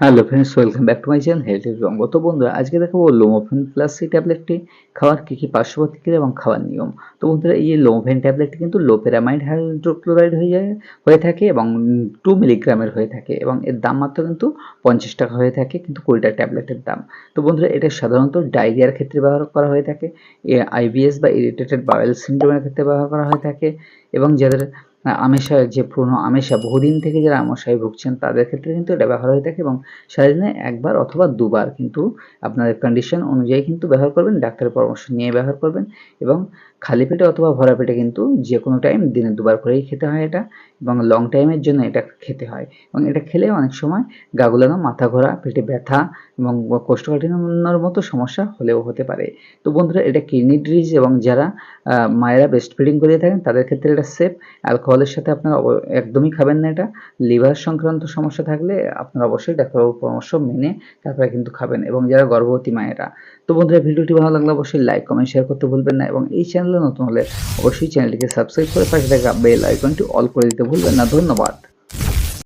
Hello friends welcome back to my channel health রঙ্গ তো বন্ধুরা, আজকে দেখাবো লোমোফেন প্লাস সি ট্যাবলেটটি খাওয়ার কী কী পার্শ্ব প্রতিক্রিয়া এবং খাওয়ার নিয়ম? তো বন্ধুরা, এই লোমোফেন ট্যাবলেটটি কিন্তু লোপেরামাইড হাইড্রোক্লোরাইড হয়ে যায়, হয়ে থাকে এবং টু মিলিগ্রামের হয়ে থাকে এবং এর দাম মাত্র কিন্তু পঞ্চাশ টাকা হয়ে থাকে, কিন্তু কুড়িটা ট্যাবলেটের দাম। তো বন্ধুরা, এটা সাধারণত ডায়রিয়ার ক্ষেত্রে ব্যবহার করা হয়ে থাকে আইবিএস বা ইরিটেটেড বাওয়েল সিন্ড্রোমের ক্ষেত্রে ব্যবহার করা হয়ে থাকে এবং যাদের আমেশা, যে পুরনো আমেশা, বহুদিন থেকে যারা আমাশায় ভুগছেন, তাদের ক্ষেত্রে কিন্তু এটা ব্যবহার হয়ে থাকে এবং সারাদিনে একবার অথবা দুবার কিন্তু আপনাদের কন্ডিশন অনুযায়ী কিন্তু ব্যবহার করবেন, ডাক্তারের পরামর্শ নিয়ে ব্যবহার করবেন এবং খালি পেটে অথবা ভরা পেটে কিন্তু যে কোনো টাইম দিনে দুবার করেই খেতে হয় এটা এবং লং টাইমের জন্য এটা খেতে হয় এবং এটা খেলে অনেক সময় গা গুলানো মাথা ঘোরা পেটে ব্যথা এবং কোষ্ঠকাঠিন্যর মতো সমস্যা হলেও হতে পারে। তো বন্ধুরা, এটা কিডনি ডিজিজ এবং যারা মায়েরা ব্রেস্ট ফিডিং করিয়ে থাকেন, তাদের ক্ষেত্রে এটা সেফ অ্যালকোহলের সাথে আপনার একদমই খাবেন না এটা। লিভার সংক্রান্ত সমস্যা থাকলে আপনার অবশ্যই ডাক্তারবাবুর পরামর্শ মেনে তারপরে কিন্তু খাবেন এবং যারা গর্ভবতী মায়েরা। তো বন্ধুরা, ভিডিওটি ভালো লাগলে অবশ্যই লাইক কমেন্ট শেয়ার করতে ভুলবেন না এবং এই চ্যানেলে নতুন হলে অবশ্যই চ্যানেলটিকে সাবস্ক্রাইব করে পাশে থাকা বেল আইকনটি অল করে দিতে ভুলবেন না। ধন্যবাদ।